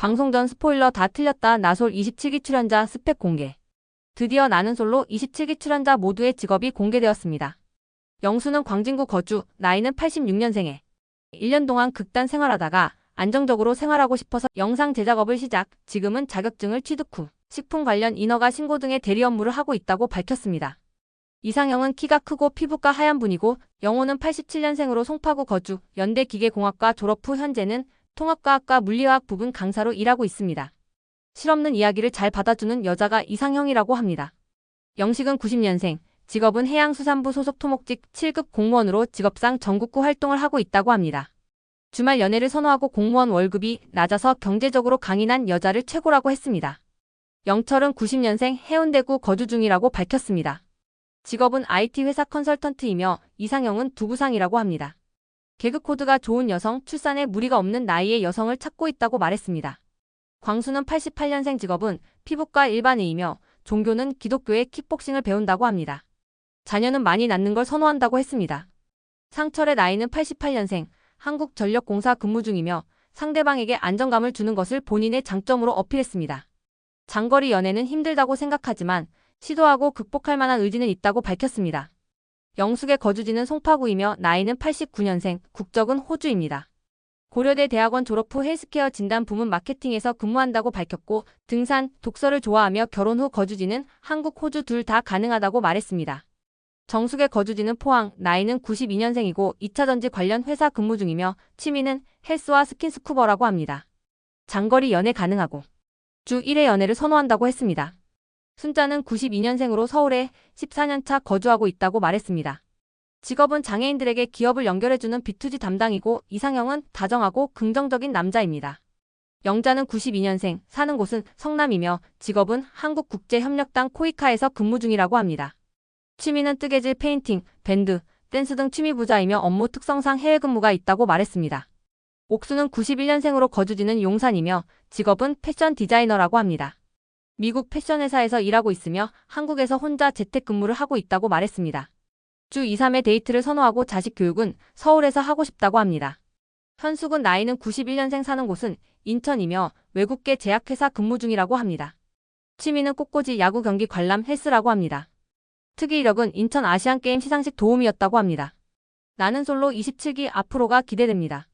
방송 전 스포일러 다 틀렸다 나솔 27기 출연자 스펙 공개. 드디어 나는 솔로 27기 출연자 모두의 직업이 공개되었습니다. 영수는 광진구 거주, 나이는 86년생에 1년 동안 극단 생활하다가 안정적으로 생활하고 싶어서 영상 제작업을 시작, 지금은 자격증을 취득 후 식품 관련 인허가 신고 등의 대리 업무를 하고 있다고 밝혔습니다. 이상형은 키가 크고 피부가 하얀 분이고 영호는 87년생으로 송파구 거주, 연대 기계공학과 졸업 후 현재는 통합과학과 물리화학 부분 강사로 일하고 있습니다. 실없는 이야기를 잘 받아주는 여자가 이상형이라고 합니다. 영식은 90년생, 직업은 해양수산부 소속 토목직 7급 공무원으로 직업상 전국구 활동을 하고 있다고 합니다. 주말 연애를 선호하고 공무원 월급이 낮아서 경제적으로 강인한 여자를 최고라고 했습니다. 영철은 90년생 해운대구 거주 중이라고 밝혔습니다. 직업은 IT 회사 컨설턴트이며 이상형은 두부상이라고 합니다. 개그 코드가 좋은 여성, 출산에 무리가 없는 나이의 여성을 찾고 있다고 말했습니다. 광수는 88년생 직업은 피부과 일반의이며 종교는 기독교의 킥복싱을 배운다고 합니다. 자녀는 많이 낳는 걸 선호한다고 했습니다. 상철의 나이는 88년생, 한국전력공사 근무 중이며 상대방에게 안정감을 주는 것을 본인의 장점으로 어필했습니다. 장거리 연애는 힘들다고 생각하지만 시도하고 극복할 만한 의지는 있다고 밝혔습니다. 영숙의 거주지는 송파구이며 나이는 89년생, 국적은 호주입니다. 고려대 대학원 졸업 후 헬스케어 진단 부문 마케팅에서 근무한다고 밝혔고 등산, 독서를 좋아하며 결혼 후 거주지는 한국, 호주 둘 다 가능하다고 말했습니다. 정숙의 거주지는 포항, 나이는 92년생이고 2차 전지 관련 회사 근무 중이며 취미는 헬스와 스킨스쿠버라고 합니다. 장거리 연애 가능하고 주 1회 연애를 선호한다고 했습니다. 순자는 92년생으로 서울에 14년차 거주하고 있다고 말했습니다. 직업은 장애인들에게 기업을 연결해주는 B2G 담당이고 이상형은 다정하고 긍정적인 남자입니다. 영자는 92년생, 사는 곳은 성남이며 직업은 한국국제협력당 코이카에서 근무 중이라고 합니다. 취미는 뜨개질, 페인팅, 밴드, 댄스 등 취미 부자이며 업무 특성상 해외 근무가 있다고 말했습니다. 옥수는 91년생으로 거주지는 용산이며 직업은 패션 디자이너라고 합니다. 미국 패션 회사에서 일하고 있으며 한국에서 혼자 재택근무를 하고 있다고 말했습니다. 주 2, 3회 데이트를 선호하고 자식 교육은 서울에서 하고 싶다고 합니다. 현숙은 나이는 91년생 사는 곳은 인천이며 외국계 제약회사 근무 중이라고 합니다. 취미는 꽃꽂이 야구 경기 관람 헬스라고 합니다. 특이 이력은 인천 아시안게임 시상식 도우미였다고 합니다. 나는 솔로 27기 앞으로가 기대됩니다.